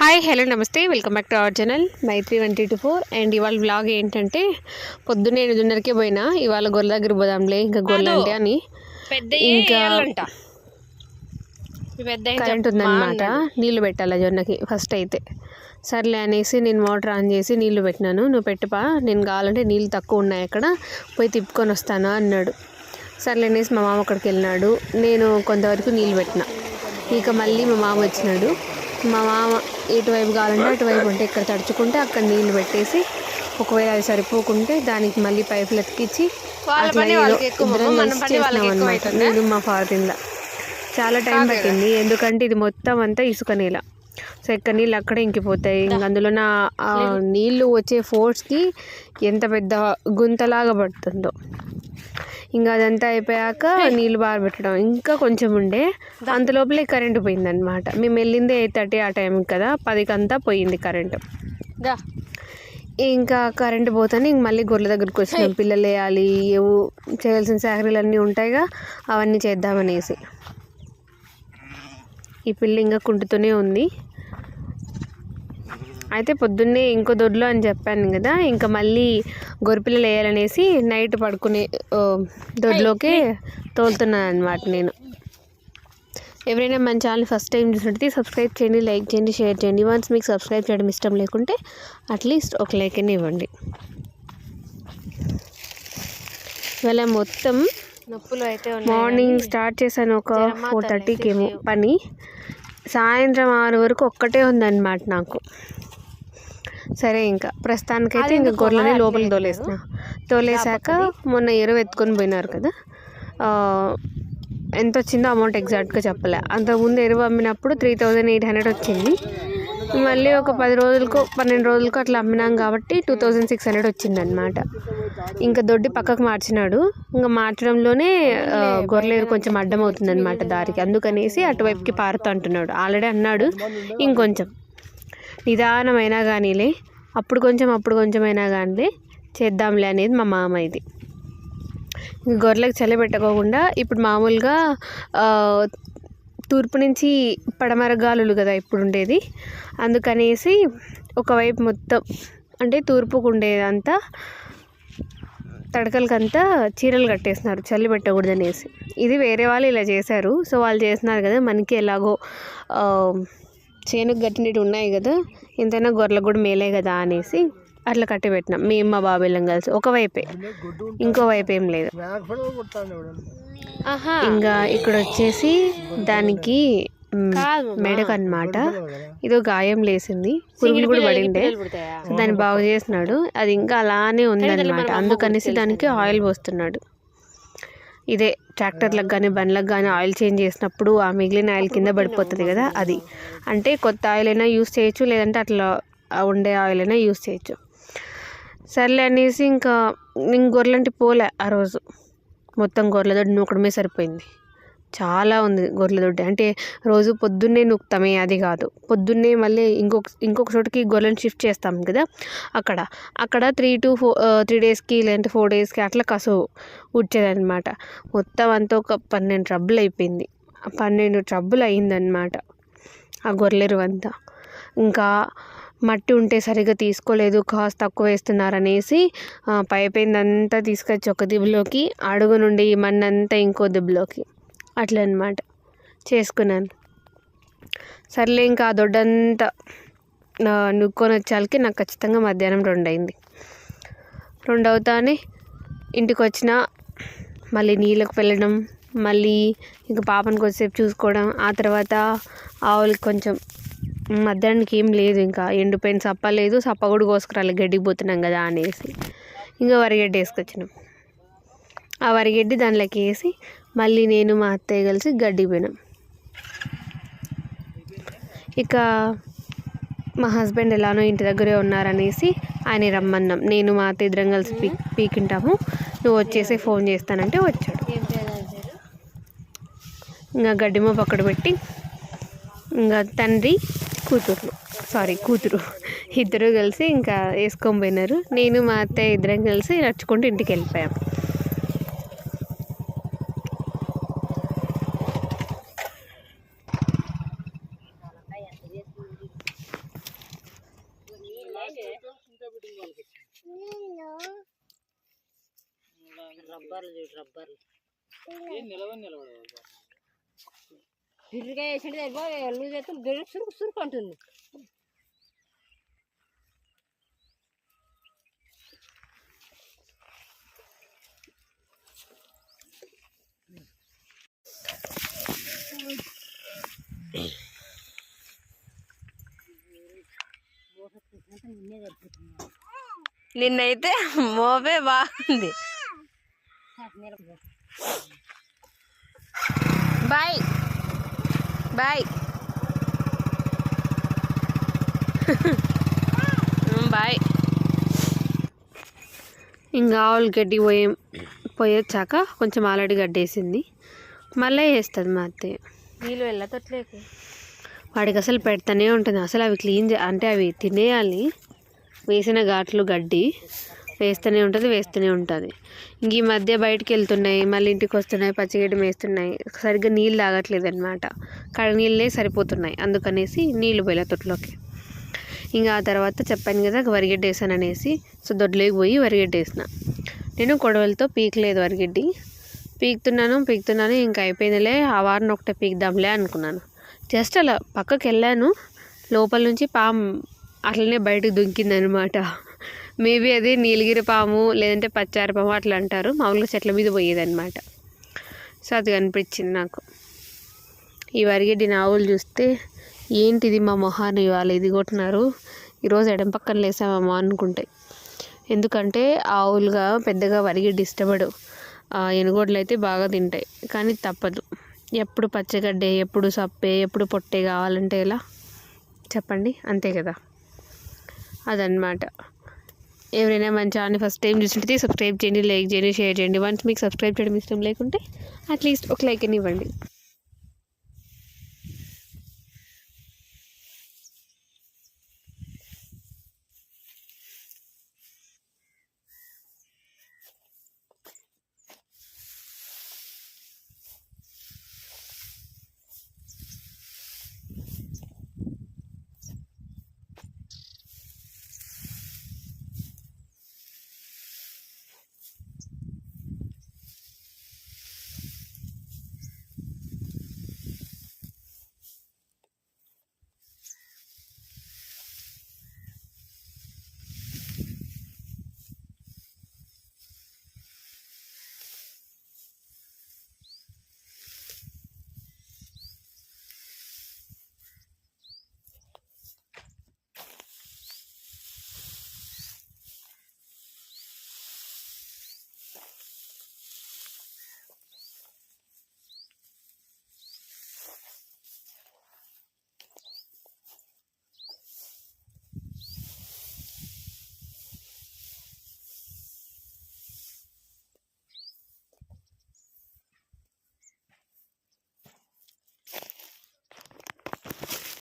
Hi hello నమస్తే. Welcome back to our channel Maitri one two four. And ఇవాళ blog ఏంటంటే పొద్దున్నే ఎనిమిదిన్నరకే పోయినా ఇవాళ గొర్రెల దగ్గర పోదాంలే ఇంకా గొర్రెలు అంటే అని. ఇంకా పెద్ద కరెంట్ ఉందన్నమాట. నీళ్ళు పెట్టాలి జొన్నకి ఫస్ట్ అయితే. సర్లే అనేసి నేను మోటార్ ఆన్ చేసి నీళ్ళు పెట్టినాను. నువ్వు పెట్టుపా నేను కావాలంటే నీళ్ళు తక్కువ ఉన్నాయి అక్కడ పోయి తిప్పుకొని వస్తాను అన్నాడు. సర్లే అనేసి మా మామ అక్కడికి వెళ్ళినాడు. నేను కొంతవరకు నీళ్ళు పెట్టిన. ఇక మళ్ళీ మా మామ వచ్చినాడు. మా మామ ఎటువైపు కావాలంటే అటువైపు ఉంటే ఇక్కడ తడుచుకుంటే అక్కడ నీళ్ళు పెట్టేసి ఒకవేళ అది సరిపోకుంటే దానికి మళ్ళీ పైపులు ఎత్తికిచ్చి? నేను మా ఫాదర్లా చాలా టైం పట్టింది. ఎందుకంటే ఇది మొత్తం అంతా ఇసుక నేల. సో ఎక్కడ నీళ్ళు అక్కడే ఇంకిపోతాయి. ఇంక అందులో నా నీళ్ళు వచ్చే ఫోర్స్కి ఎంత పెద్ద గుంతలాగా పడుతుందో. ఇంకా అదంతా అయిపోయాక నీళ్ళు బారబెట్టడం. ఇంకా కొంచెం ఉండే. అంత లోపలే కరెంటు పోయిందనమాట మేము వెళ్ళింది ఎయిట్ థర్టీ ఆ టైం కదా. పదికి అంతా పోయింది కరెంటు. ఇంకా కరెంటు పోతానే ఇంక మళ్ళీ గొర్రెల దగ్గరికి వచ్చినాం. పిల్లలు వేయాలి ఏవో చేయాల్సిన శాఖరీలు అన్నీ ఉంటాయిగా. అవన్నీ చేద్దామనేసి. ఈ పిల్ల ఇంకా కుంటుతూనే ఉంది. అయితే పొద్దున్నే ఇంకో దొడ్లో అని చెప్పాను కదా ఇంకా మళ్ళీ గొర్రెపిల్లలు వేయాలనేసి నైట్ పడుకునే దొడ్లోకే తోలుతున్నాను అనమాట నేను. ఎవరైనా మన ఛానల్ ఫస్ట్ టైం చూసినట్టయితే సబ్స్క్రైబ్ చేయండి లైక్ చేయండి షేర్ చేయండి. వన్స్ మీకు సబ్స్క్రైబ్ చేయడం ఇష్టం లేకుంటే అట్లీస్ట్ ఒక లైక్ అని ఇవ్వండి. ఇవాళ మొత్తం నొప్పులు అయితే మార్నింగ్ స్టార్ట్ చేశాను ఒక ఫోర్ థర్టీకి ఏమో పని. సాయంత్రం ఆరు వరకు ఒక్కటే ఉందన్నమాట నాకు. సరే ఇంకా. ప్రస్తుతానికైతే ఇంకా గొర్రెలని లోపలికి తోలేసిన. తోలేసాక మొన్న ఎరువు ఎత్తుకొని పోయినారు కదా. ఎంత వచ్చిందో అమౌంట్ ఎగ్జాక్ట్గా చెప్పలే. అంతకుముందు ఎరువు అమ్మినప్పుడు త్రీ థౌజండ్ ఎయిట్ హండ్రెడ్ వచ్చింది. మళ్ళీ ఒక పది రోజులకు పన్నెండు రోజులకు అట్లా అమ్మినాం కాబట్టి టూ థౌజండ్ సిక్స్ హండ్రెడ్ వచ్చిందనమాట ఇంకా దొడ్డి పక్కకు మార్చినాడు. ఇంకా మార్చడంలోనే గొర్రెలు కొంచెం అడ్డం అవుతుంది అనమాట దారికి. అందుకనేసి అటువైపుకి పారుతా అంటున్నాడు. ఆల్రెడీ అన్నాడు. ఇంకొంచెం. నిదానమైనా కానీలే అప్పుడు కొంచెం అప్పుడు కొంచెం అయినా కానీ చేద్దాంలే అనేది మా మామ ఇది. గొర్రెలకు చలి పెట్టకోకుండా ఇప్పుడు మామూలుగా తూర్పు నుంచి పడమర గాలులు కదా ఇప్పుడు ఉండేది. అందుకనేసి ఒకవైపు మొత్తం అంటే తూర్పుకు ఉండేదంతా తడకలకంతా చీరలు కట్టేస్తున్నారు చలి పెట్టకూడదు అనేసి ఇది వేరే వాళ్ళు ఇలా చేశారు. సో వాళ్ళు చేస్తున్నారు కదా మనకి ఎలాగో చేనుకు కట్టినట్టు ఉన్నాయి కదా ఎంతైనా గొర్రెలకు కూడా మేలే కదా అనేసి అట్లా కట్టి పెట్టినాం మేము మా బాబేళ్ళం కలిసి. ఒకవైపే. ఇంకో వైపు ఏం లేదు. ఇంకా ఇక్కడ వచ్చేసి దానికి మెడకు అన్నమాట ఇదో గాయం లేసింది. పురుగులు కూడా పడిండే దాన్ని బాగు చేస్తున్నాడు అది ఇంకా అలానే ఉందన్నమాట. అందుకనేసి దానికి ఆయిల్ పోస్తున్నాడు. ఇదే ట్రాక్టర్లకు కానీ బండ్లకు కానీ ఆయిల్ చేంజ్ చేసినప్పుడు ఆ మిగిలిన ఆయిల్ కింద పడిపోతుంది కదా అది. అంటే కొత్త ఆయిల్ అయినా యూస్ చేయొచ్చు లేదంటే అట్లా ఉండే ఆయిల్ అయినా యూస్ చేయొచ్చు. సర్లే అనేసి ఇంకా నేను గొర్రెలంటే పోలే ఆ రోజు. మొత్తం గొర్రెల దొడ్డి నూకడమే సరిపోయింది. చాలా ఉంది గొర్రెల దొడ్డి. అంటే రోజు పొద్దున్నే నూకుతామే అది కాదు. పొద్దున్నే మళ్ళీ ఇంకొక ఇంకొక చోటుకి గొర్రెలను షిఫ్ట్ చేస్తాం కదా అక్కడ. అక్కడ త్రీ టు ఫోర్ త్రీ డేస్కి లేదంటే ఫోర్ డేస్కి అట్లా కసువు ఉడ్చేదనమాట మొత్తం అంతా ఒక పన్నెండు ట్రబ్బులు అయిపోయింది. పన్నెండు ట్రబ్బులు అయిందనమాట ఆ గొర్రెలు అంతా. ఇంకా మట్టి ఉంటే సరిగ్గా తీసుకోలేదు కాస్ట్ తక్కువ వేస్తున్నారనేసి ఆ, పైపోయిందంతా తీసుకొచ్చి ఒక దిబ్బలోకి అడుగు నుండి మన్నంతా ఇంకో దిబ్బలోకి. అట్లా అనమాట చేసుకున్నాను. సర్లే ఇంకా ఆ దొడ్డంతా నుక్కొని వచ్చాలకి నాకు ఖచ్చితంగా మధ్యాహ్నం రెండు అయింది రెండు అవుతానే ఇంటికి వచ్చిన మళ్ళీ నీళ్ళకి వెళ్ళడం మళ్ళీ ఇంకా పాపను కొద్దిసేపు చూసుకోవడం ఆ తర్వాత ఆవులకి కొంచెం మధ్యాహ్నానికి ఏం లేదు ఇంకా. ఎండిపోయిన సప్ప లేదు సప్ప కూడా కోసుకురాలి గడ్డికి పోతున్నాం కదా అనేసి. ఇంకా వరిగడ్డి వేసుకొచ్చినాం. ఆ వరిగడ్డి దానిలోకి వేసి మళ్ళీ నేను మా అత్తయ్య కలిసి గడ్డికి పోయినాం. ఇక మా హస్బెండ్ ఎలానో ఇంటి దగ్గరే ఉన్నారనేసి ఆయన రమ్మన్నాం. నేను మా అత్త ఇద్దరం కలిసి పీ పీకింటాము. నువ్వు వచ్చేసి ఫోన్ చేస్తానంటే వచ్చాడు? ఇంకా గడ్డిమ పక్కన పెట్టి ఇంకా తండ్రి కూతురు సారీ కూతురు. ఇద్దరు కలిసి ఇంకా వేసుకొని పోయినారు. నేను మా అత్తయ్య ఇద్దరం కలిసి నడుచుకుంటూ ఇంటికి వెళ్ళిపోయాం. రబ్బర్లు చూడు రబ్బర్లు. నిలవ నిలవడు ఎల్లు వేసిండే అయితే సురుకు సురుకు అంటుంది. నిన్నైతే మోపే బాగుంది. బాయ్. బాయ్. బాయ్. ఇంకా ఆవులు గడ్డి పోయి పోయొచ్చాక కొంచెం ఆల్రెడీ గడ్డేసింది. మళ్ళీ వేస్తుంది మా అత్తయ్య. నీళ్ళు వెళ్ళతట్లేకు వాడికి అసలు పెడతానే ఉంటుంది. అసలు అవి క్లీన్ చే అంటే అవి తినేయాలి. వేసిన ఘాట్లు గడ్డి వేస్తూనే ఉంటుంది వేస్తూనే ఉంటుంది. ఇంక ఈ మధ్య బయటికి వెళ్తున్నాయి మళ్ళీ ఇంటికి వస్తున్నాయి పచ్చిగడ్డి వేస్తున్నాయి సరిగ్గా నీళ్ళు తాగట్లేదు అనమాట కడ నీళ్ళే సరిపోతున్నాయి అందుకనేసి నీళ్ళు పోయిన తొట్లోకి ఇంకా ఆ తర్వాత చెప్పాను కదా వరిగడ్డ వేసాను అనేసి సో దొడ్లోకి పోయి వరిగడ్డ వేసిన. నేను కొడవలతో పీకలేదు వరిగడ్డి. పీకుతున్నాను పీకుతున్నాను ఇంకా అయిపోయిందిలే ఆ వారిని ఒకటే పీకుదాంలే అనుకున్నాను. జస్ట్ అలా పక్కకి వెళ్ళాను లోపల నుంచి పాము అట్లనే బయటకు దుంకింది అనమాట మేబీ అది నీలగిరి పాము లేదంటే పచ్చారి పాము అట్లా అంటారు. మామూలుగా చెట్ల మీద పోయేదన్నమాట. సో అది కనిపించింది నాకు. ఈ వరిగడ్డి నావులు చూస్తే ఏంటిది మా మొహాన్ని ఇవాళ ఇది కొట్టినారు. ఈరోజు ఎడం పక్కన లేసామమ్మా అనుకుంటాయి ఎందుకంటే ఆవులుగా పెద్దగా వరిగడ్డి ఇష్టపడు. ఎనుగోడ్లు అయితే బాగా తింటాయి. కానీ తప్పదు. ఎప్పుడు పచ్చగడ్డే ఎప్పుడు సప్పే ఎప్పుడు పొట్టే కావాలంటే ఎలా? చెప్పండి. అంతే కదా. అదనమాట ఎవరైనా మన ఛానల్ ఫస్ట్ టైం చూస్తుంటే సబ్స్క్రైబ్ చేయండి లైక్ చేయండి షేర్ చేయండి. వన్స్ మీకు సబ్స్క్రైబ్ చేయడం ఇష్టం లేకుంటే అట్లీస్ట్ ఒక లైక్ అని ఇవ్వండి.